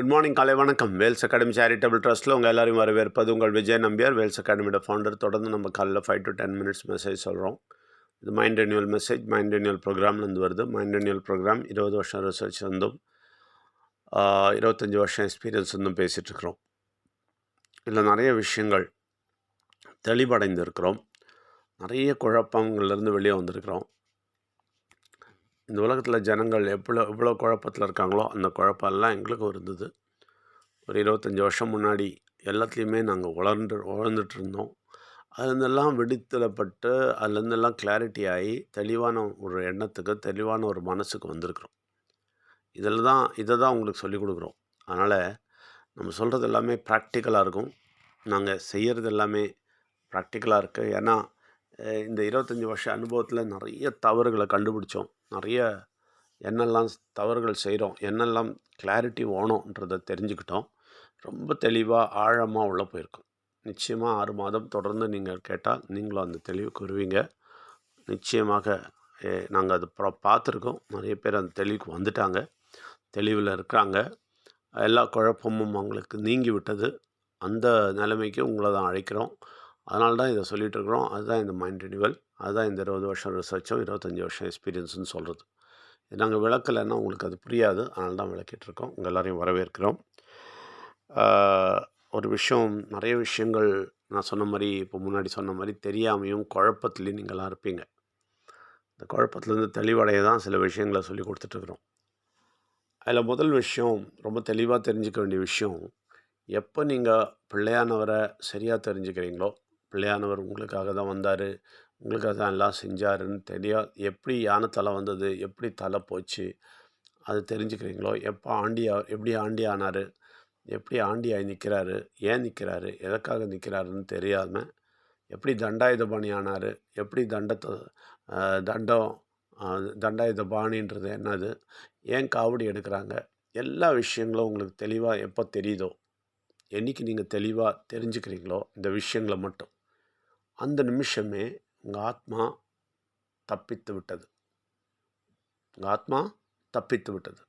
Good morning காலை வணக்கம். Wales academy charitable ட்ரஸ்ட்டில் உங்கள் எல்லாரையும் வரவேற்பது உங்கள் விஜய் நம்பியார். வேல்ஸ் அகாடமியோட ஃபவுண்டர் தொடர்ந்து நம்ம காலையில் five to ten minutes message சொல்கிறோம் இது mind renewal message mind renewal ப்ரோக்ராம்லேருந்து வருது. மைண்ட் ரெனியூவல் ப்ரோக்ராம் இருபது வருஷம் ரிசர்ச் இருந்தும் இருபத்தஞ்சி வருஷம் எக்ஸ்பீரியன்ஸ் இருந்தும் பேசிகிட்ருக்குறோம் இதில் நிறைய விஷயங்கள் தெளிவடைந்திருக்கிறோம். நிறைய குழப்பங்கள்லேருந்து வெளியே வந்திருக்கிறோம். இந்த உலகத்தில் ஜனங்கள் எவ்வளோ எவ்வளோ குழப்பத்தில் இருக்காங்களோ அந்த குழப்பம் எல்லாம் எங்களுக்கும் இருந்தது. ஒரு இருபத்தஞ்சி வருஷம் முன்னாடி எல்லாத்துலேயுமே நாங்கள் உணர்ந்து உழந்துட்டு இருந்தோம். அதுலேருந்தெல்லாம் விடுதலைப்பட்டு அதுலேருந்தெல்லாம் கிளாரிட்டி ஆகி தெளிவான ஒரு எண்ணத்துக்கு தெளிவான ஒரு மனசுக்கு வந்திருக்கிறோம். இதில் தான் இதை தான் உங்களுக்கு சொல்லிக் கொடுக்குறோம். அதனால் நம்ம சொல்கிறது எல்லாமே ப்ராக்டிக்கலாக இருக்கும். நாங்கள் செய்கிறது எல்லாமே ப்ராக்டிக்கலாக இருக்குது ஏன்னா இந்த இருபத்தஞ்சி வருஷ அனுபவத்தில் நிறைய தவறுகளை கண்டுபிடிச்சோம். நிறைய என்னெல்லாம் தவறுகள் செய்கிறோம் என்னெல்லாம் கிளாரிட்டி வேணுன்றதை தெரிஞ்சுக்கிட்டோம். ரொம்ப தெளிவாக ஆழமாக உள்ளே போயிருக்கோம். நிச்சயமாக ஆறு மாதம் தொடர்ந்து நீங்கள் கேட்டால் நீங்களும் அந்த தெளிவுக்கு வருவீங்க நிச்சயமாக நாங்கள் அது பா பார்த்துருக்கோம். நிறைய பேர் அந்த தெளிவுக்கு வந்துட்டாங்க. தெளிவில் இருக்கிறாங்க. எல்லா குழப்பமும் அவங்களுக்கு நீங்கி விட்டது. அந்த நிலைமைக்கு உங்களை தான் அழைக்கிறோம். அதனால தான் இதை சொல்லிகிட்டு இருக்கிறோம் அதுதான் இந்த மைண்ட் ரினிவல் அதுதான் இந்த இருபது வருஷம் ரிசர்ச்சும் இருபத்தஞ்சி வருஷம் எக்ஸ்பீரியன்ஸுன்னு சொல்கிறது நாங்கள் விளக்கலைன்னா உங்களுக்கு அது புரியாது. அதனால தான் விளக்கிட்டு இருக்கோம் உங்கள் எல்லாரையும் வரவேற்கிறோம். ஒரு விஷயம் நிறைய விஷயங்கள் நான் சொன்ன மாதிரி இப்போ முன்னாடி சொன்ன மாதிரி தெரியாமையும் குழப்பத்துலேயும் நீங்களாம் இருப்பீங்க. இந்த குழப்பத்துலேருந்து தெளிவடைய தான் சில விஷயங்களை சொல்லி கொடுத்துட்ருக்குறோம் அதில் முதல் விஷயம் ரொம்ப தெளிவாக தெரிஞ்சுக்க வேண்டிய விஷயம் எப்போ நீங்கள் பிள்ளையானவரை சரியாக தெரிஞ்சுக்கிறீங்களோ பிள்ளையானவர் உங்களுக்காக தான் வந்தார். உங்களுக்காக தான் எல்லாம் செஞ்சாருன்னு தெரியா எப்படி யானை தலை வந்தது? எப்படி தலை போச்சு? அது தெரிஞ்சுக்கிறீங்களோ? எப்போ ஆண்டியா எப்படி ஆண்டி ஆனார்? எப்படி ஆண்டியாய் நிற்கிறாரு ஏன் நிற்கிறாரு எதற்காக நிற்கிறாருன்னு தெரியாமல் எப்படி தண்டாயுதபாணி ஆனார்? எப்படி தண்டத்தை தண்டம் தண்டாயுத தண்டாயுதபாணின்றது என்னது? ஏன் காவடி எடுக்கிறாங்க? எல்லா விஷயங்களும் உங்களுக்கு தெளிவாக எப்போ தெரியுதோ? என்னைக்கு நீங்கள் தெளிவாக தெரிஞ்சுக்கிறீங்களோ? இந்த விஷயங்களை மட்டும். அந்த நிமிஷமே உங்கள் ஆத்மா தப்பித்து விட்டது. உங்கள் ஆத்மா தப்பித்து விட்டது.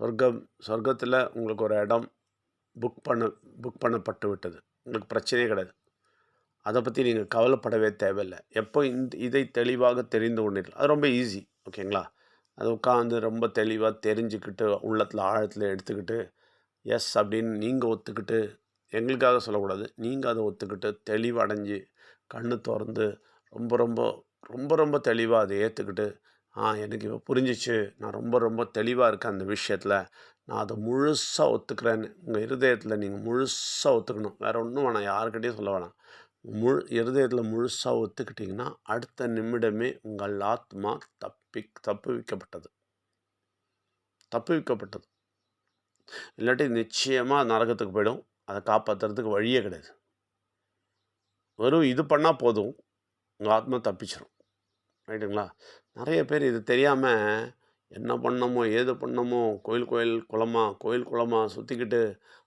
சொர்க்கம் சொர்க்கத்தில் உங்களுக்கு ஒரு இடம் புக் பண்ண புக் பண்ணப்பட்டு விட்டது. உங்களுக்கு பிரச்சனையே கிடையாது. அதை பற்றி நீங்கள் கவலைப்படவே தேவையில்லை. எப்போ இந்த இதை தெளிவாக தெரிந்து கொண்டீர்கள்? அது ரொம்ப ஈஸி ஓகேங்களா அது உட்காந்து ரொம்ப தெளிவாக தெரிஞ்சுக்கிட்டு உள்ளத்தில் ஆழத்தில் எடுத்துக்கிட்டு எஸ் அப்படின்னு நீங்கள் ஒத்துக்கிட்டு எங்களுக்காக சொல்லக்கூடாது. நீங்கள் அதை ஒத்துக்கிட்டு தெளிவடைஞ்சு கண்ணு திறந்து ரொம்ப ரொம்ப ரொம்ப ரொம்ப தெளிவாக அதை ஏற்றுக்கிட்டு ஆ எனக்கு இப்போ புரிஞ்சிச்சு. நான் ரொம்ப ரொம்ப தெளிவாக இருக்கேன் அந்த விஷயத்தில். நான் அதை முழுசாக ஒத்துக்கிறேன்னு உங்கள் இருதயத்தில் நீங்கள் முழுசாக ஒத்துக்கணும். வேறு ஒன்றும் வேணாம். யாருக்கிட்டையும் சொல்ல வேணாம். முழு இருதயத்தில் முழுசாக ஒத்துக்கிட்டிங்கன்னா அடுத்த நிமிடமே உங்கள் ஆத்மா தப்பி தப்புவிக்கப்பட்டது. தப்புவிக்கப்பட்டது. இல்லாட்டி நிச்சயமாக நரகத்துக்கு போயிடும். அதை காப்பாற்றுறதுக்கு வழியே கிடையாது. வெறும் இது பண்ணால் போதும். உங்கள் ஆத்மா தப்பிச்சிடும் ரைட்டுங்களா? நிறைய பேர் இது தெரியாமல் என்ன பண்ணமோ ஏது பண்ணமோ கோயில் கோயில் குளமா கோயில் குளமாக சுற்றிக்கிட்டு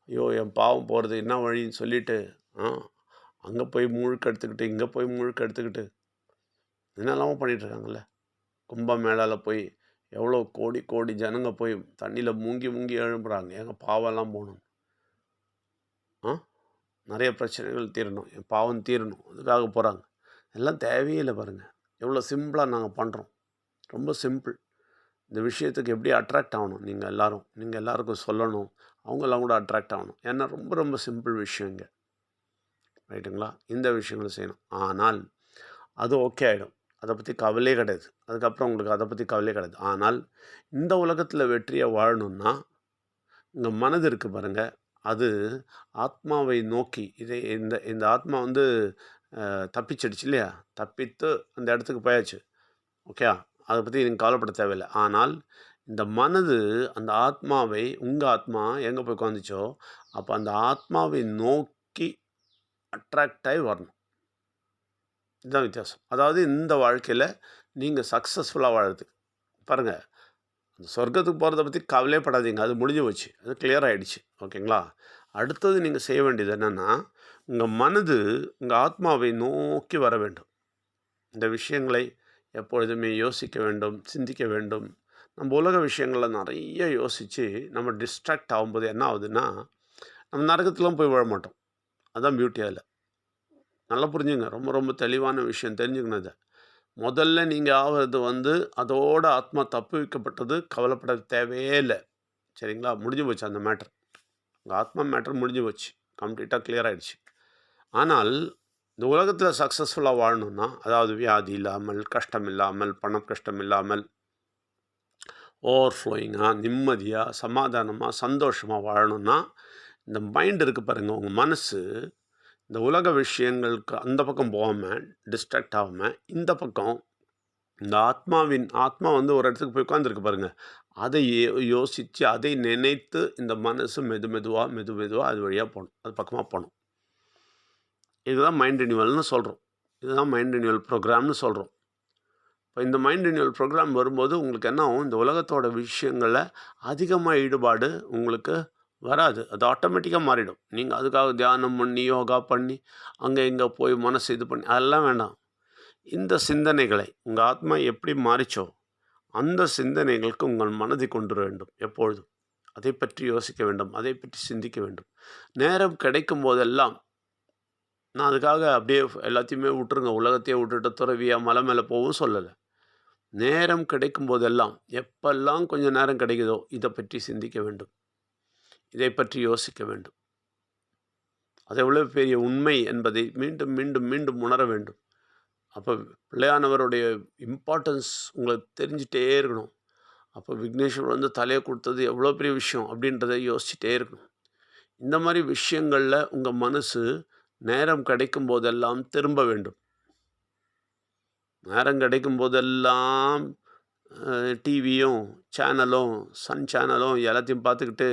ஐயோ என் பாவம் போகிறது என்ன வழின்னு சொல்லிட்டு ஆ அங்கே போய் முழுக்க எடுத்துக்கிட்டு இங்கே போய் முழுக்க எடுத்துக்கிட்டு என்னெல்லாமோ பண்ணிகிட்ருக்காங்கல்ல இருக்காங்கல்ல கும்பமேளால போய் எவ்வளோ கோடி கோடி ஜனங்க போய் தண்ணியில் மூங்கி மூங்கி எழும்புறாங்க. எங்கள் பாவம்லாம் போகணும். நிறைய பிரச்சனைகள் தீரணும். என் பாவம் தீரணும். அதுக்காக போகிறாங்க எல்லாம் தேவையே இல்லை பாருங்கள் எவ்வளோ சிம்பிளாக நாங்கள் பண்ணுறோம் ரொம்ப சிம்பிள். இந்த விஷயத்துக்கு எப்படி அட்ராக்ட் ஆகணும்? நீங்கள் எல்லாரும். நீங்கள் எல்லாருக்கும் சொல்லணும். அவங்கெல்லாம் கூட அட்ராக்ட் ஆகணும். ஏன்னா ரொம்ப ரொம்ப சிம்பிள் விஷயம் இங்கே. ரைட்டுங்களா? இந்த விஷயங்கள் செய்யணும். ஆனால் அது ஓகே ஆகிடும் அதை பற்றி கவலையே கிடையாது. அதுக்கப்புறம் உங்களுக்கு அதை பற்றி கவலையே கிடையாது. ஆனால் இந்த உலகத்தில் வெற்றியை வாழணும்னா உங்கள் மனது இருக்குது பாருங்கள் அது ஆத்மாவை நோக்கி இதை இந்த இந்த ஆத்மா வந்து தப்பிச்சிடுச்சு இல்லையா? தப்பித்து அந்த இடத்துக்கு போயாச்சு. ஓகே அதை பற்றி நீங்கள் கவலைப்பட தேவையில்லை. ஆனால் இந்த மனது அந்த ஆத்மாவை உங்கள் ஆத்மா எங்கே போய் உட்காந்துச்சோ அப்போ அந்த ஆத்மாவை நோக்கி அட்ராக்ட் ஆகி வரணும். இதுதான் வித்தியாசம். அதாவது இந்த வாழ்க்கையில் நீங்கள் சக்ஸஸ்ஃபுல்லாக வாழறதுக்கு. பாருங்கள் அந்த சொர்க்கத்துக்கு போகிறத பற்றி கவலையே படாதீங்க. அது முடிஞ்சு போச்சு. அது கிளியர் ஆகிடுச்சு ஓகேங்களா? அடுத்தது நீங்கள் செய்ய வேண்டியது என்னென்னா உங்கள் மனது உங்கள் ஆத்மாவை நோக்கி வர வேண்டும். இந்த விஷயங்களை எப்பொழுதுமே யோசிக்க வேண்டும் சிந்திக்க வேண்டும். நம்ம உலக விஷயங்களில் நிறைய யோசித்து நம்ம டிஸ்ட்ராக்ட் ஆகும்போது என்ன ஆகுதுன்னா நம்ம நரகத்திலாம் போய் விழ மாட்டோம். அதுதான் பியூட்டி அதில். நல்லா புரிஞ்சுங்க. ரொம்ப ரொம்ப தெளிவான விஷயம் தெரிஞ்சுக்கணும் இதை. முதல்ல நீங்கள் ஆகிறது வந்து அதோட ஆத்மா தப்பு வைக்கப்பட்டது கவலைப்பட தேவையே இல்லை. சரிங்களா? முடிஞ்சு போச்சு அந்த மேட்ரு உங்கள் ஆத்மா மேட்ரு முடிஞ்சு போச்சு. கம்ப்ளீட்டாக கிளியர் ஆகிடுச்சு ஆனால் இந்த உலகத்தில் சக்ஸஸ்ஃபுல்லாக வாழணுன்னா அதாவது வியாதி இல்லாமல் கஷ்டம் இல்லாமல் பணம் கஷ்டம் இல்லாமல் ஓவர் ஃப்ளோயிங்காக நிம்மதியாக சமாதானமாக சந்தோஷமாக வாழணுன்னா இந்த மைண்ட் இருக்குது பாருங்கள் உங்கள் மனசு இந்த உலக விஷயங்களுக்கு அந்த பக்கம் போகாமல் டிஸ்ட்ராக்ட் ஆகாமல் இந்த பக்கம் இந்த ஆத்மாவின் ஆத்மா வந்து ஒரு இடத்துக்கு போய் உட்காந்துருக்கு பாருங்கள் அதை யோசித்து அதை நினைத்து இந்த மனசு மெது மெதுவாக மெது மெதுவாக அது வழியாக போகணும். அது பக்கமாக போகணும். இதுதான் மைண்ட் ரினியூவல்னு சொல்கிறோம் இதுதான் மைண்ட் ரினியூவல் ப்ரோக்ராம்னு சொல்கிறோம் இப்போ இந்த மைண்ட் ரினியூவல் ப்ரோக்ராம் வரும்போது உங்களுக்கு என்ன ஆகும்? இந்த உலகத்தோட விஷயங்களில் அதிகமாக ஈடுபாடு உங்களுக்கு வராது. அது ஆட்டோமேட்டிக்காக மாறிடும். நீங்கள் அதுக்காக தியானம் பண்ணி யோகா பண்ணி அங்கே இங்கே போய் மனசு இது பண்ணி அதெல்லாம் வேண்டாம். இந்த சிந்தனைகளை உங்கள் ஆத்மா எப்படி மாறிச்சோ அந்த சிந்தனைகளுக்கு உங்கள் மனதை கொண்டு வேண்டும் எப்பொழுதும். அதை பற்றி யோசிக்க வேண்டும். அதை பற்றி சிந்திக்க வேண்டும். நேரம் கிடைக்கும் போதெல்லாம் நான் அதுக்காக அப்படியே எல்லாத்தையுமே விட்டுருங்க. உலகத்தையே விட்டுட்டு துறவியாக மலை மேலே போகவும் சொல்லலை. நேரம் கிடைக்கும் போதெல்லாம் எப்பெல்லாம் கொஞ்சம் நேரம் கிடைக்குதோ இதை பற்றி சிந்திக்க வேண்டும். இதை பற்றி யோசிக்க வேண்டும். அது எவ்வளோ பெரிய உண்மை என்பதை மீண்டும் மீண்டும் மீண்டும் உணர வேண்டும். அப்போ பிள்ளையானவருடைய இம்பார்ட்டன்ஸ் உங்களுக்கு தெரிஞ்சிட்டே இருக்கணும். அப்போ விக்னேஸ்வர் வந்து தலையை கொடுத்தது எவ்வளோ பெரிய விஷயம் அப்படின்றத யோசிச்சுட்டே இருக்கணும். இந்த மாதிரி விஷயங்களில் உங்கள் மனசு நேரம் கிடைக்கும் போதெல்லாம் திரும்ப வேண்டும். நேரம் கிடைக்கும் போதெல்லாம் டிவியும் சேனலும் சன் சேனலும் எல்லாத்தையும் பார்த்துக்கிட்டு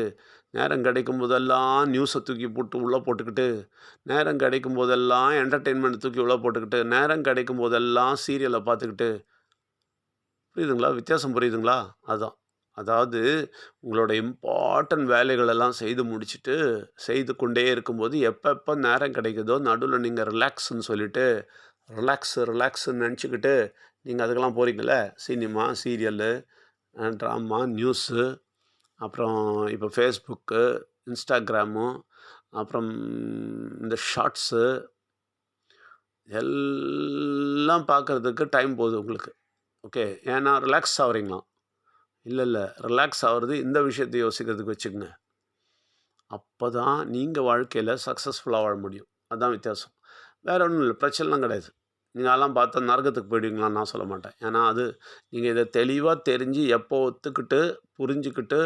நேரம் கிடைக்கும் போதெல்லாம் நியூஸை தூக்கி போட்டு உள்ளே போட்டுக்கிட்டு நேரம் கிடைக்கும் போதெல்லாம் என்டர்டெயின்மெண்ட் தூக்கி உள்ளே போட்டுக்கிட்டு நேரம் கிடைக்கும் போதெல்லாம் சீரியலை பார்த்துக்கிட்டு. புரியுதுங்களா? வித்தியாசம் புரியுதுங்களா? அதுதான் அதாவது உங்களோட இம்பார்ட்டன்ட் வேலைகளெல்லாம் செய்து முடிச்சுட்டு செய்து கொண்டே இருக்கும்போது எப்போ எப்போ நேரம் கிடைக்குதோ நடுவில் நீங்கள் ரிலாக்ஸ்ன்னு சொல்லிவிட்டு ரிலாக்ஸு ரிலாக்ஸுன்னு நினச்சிக்கிட்டு நீங்கள் அதுக்கெல்லாம் போகிறீங்களே சினிமா சீரியலு ட்ராமா நியூஸு அப்புறம் இப்போ ஃபேஸ்புக்கு இன்ஸ்டாகிராமு அப்புறம் இந்த ஷார்ட்ஸு எல்லாம் பார்க்குறதுக்கு டைம் போகுது உங்களுக்கு. ஓகே ஏன்னா ரிலாக்ஸ் ஆகிறீங்களாம் இல்லை இல்லை. ரிலாக்ஸ் ஆகிறது இந்த விஷயத்தை யோசிக்கிறதுக்கு வச்சுக்கோங்க. அப்போ தான் நீங்கள் வாழ்க்கையில் சக்ஸஸ்ஃபுல்லாக வாழ முடியும். அதுதான் வித்தியாசம். வேறு ஒன்றும் இல்லை. பிரச்சனைலாம் கிடையாது. நீங்கள் பார்த்தா நரகத்துக்கு போயிடுவீங்களான்னு நான் சொல்ல மாட்டேன். ஏன்னா அது நீங்கள் இதை தெளிவாக தெரிஞ்சு எப்போ ஒத்துக்கிட்டு புரிஞ்சுக்கிட்டு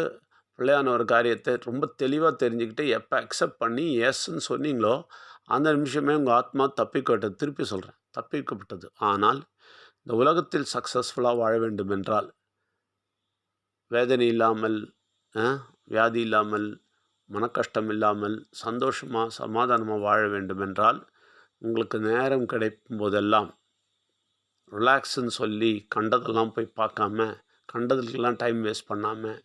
பிள்ளையான ஒரு காரியத்தை ரொம்ப தெளிவாக தெரிஞ்சுக்கிட்டு எப்போ அக்செப்ட் பண்ணி எஸ்ன்னு சொன்னீங்களோ அந்த நிமிஷமே உங்கள் ஆத்மா தப்பிக்கப்பட்டது திருப்பி சொல்கிறேன் தப்பிக்கப்பட்டது. ஆனால் இந்த உலகத்தில் சக்ஸஸ்ஃபுல்லாக வாழ வேண்டும் என்றால் வேதனை இல்லாமல் வியாதி இல்லாமல் மனக்கஷ்டம் இல்லாமல் சந்தோஷமாக சமாதானமாக வாழ வேண்டும் என்றால் உங்களுக்கு நேரம் கிடைக்கும் போதெல்லாம் ரிலாக்ஸுன்னு சொல்லி கண்டதெல்லாம் போய் பார்க்காம கண்டதுக்கெல்லாம் டைம் வேஸ்ட் பண்ணாமல்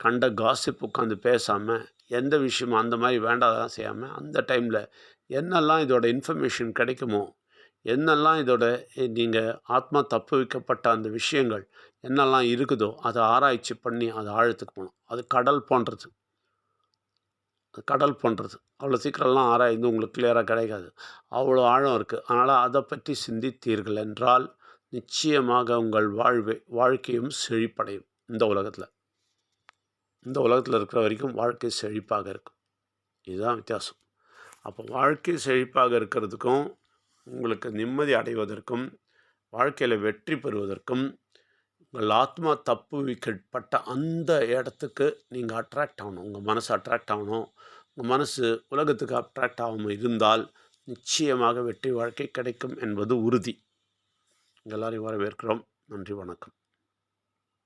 கண்ட காசிப் உட்காந்து பேசாமல் எந்த விஷயமும் அந்த மாதிரி வேண்டாதான் செய்யாமல் அந்த டைமில் என்னெல்லாம் இதோட இன்ஃபர்மேஷன் கிடைக்குமோ என்னெல்லாம் இதோட நீங்கள் ஆத்மா தப்பு வைக்கப்பட்ட அந்த விஷயங்கள் என்னெல்லாம் இருக்குதோ அதை ஆராய்ச்சி பண்ணி அதை ஆழத்துக்கு போகணும். அது கடல் போன்றது. கடல் போன்றது. அவ்வளோ சீக்கிரம்லாம் ஆராய்ந்து உங்களுக்கு கிளியராக கிடைக்காது. அவ்வளோ ஆழம் இருக்குது அதனால் அதை பற்றி சிந்தித்தீர்கள் என்றால் நிச்சயமாக உங்கள் வாழ்வை வாழ்க்கையும் செழிப்படையும். இந்த உலகத்தில். இந்த உலகத்தில் இருக்கிற வரைக்கும் வாழ்க்கை செழிப்பாக இருக்கும். இதுதான் வித்தியாசம். அப்போ வாழ்க்கை செழிப்பாக இருக்கிறதுக்கும் உங்களுக்கு நிம்மதி அடைவதற்கும் வாழ்க்கையில் வெற்றி பெறுவதற்கும் உங்கள் ஆத்மா தப்பு விக்கப்பட்ட அந்த இடத்துக்கு நீங்கள் அட்ராக்ட் ஆகணும். உங்கள் மனசு அட்ராக்ட் ஆகணும். உங்கள் மனசு உலகத்துக்கு அட்ராக்ட் ஆகாமல் இருந்தால் நிச்சயமாக வெற்றி வாழ்க்கை கிடைக்கும் என்பது உறுதி. எல்லோரையும் வரவேற்கிறோம். நன்றி வணக்கம்.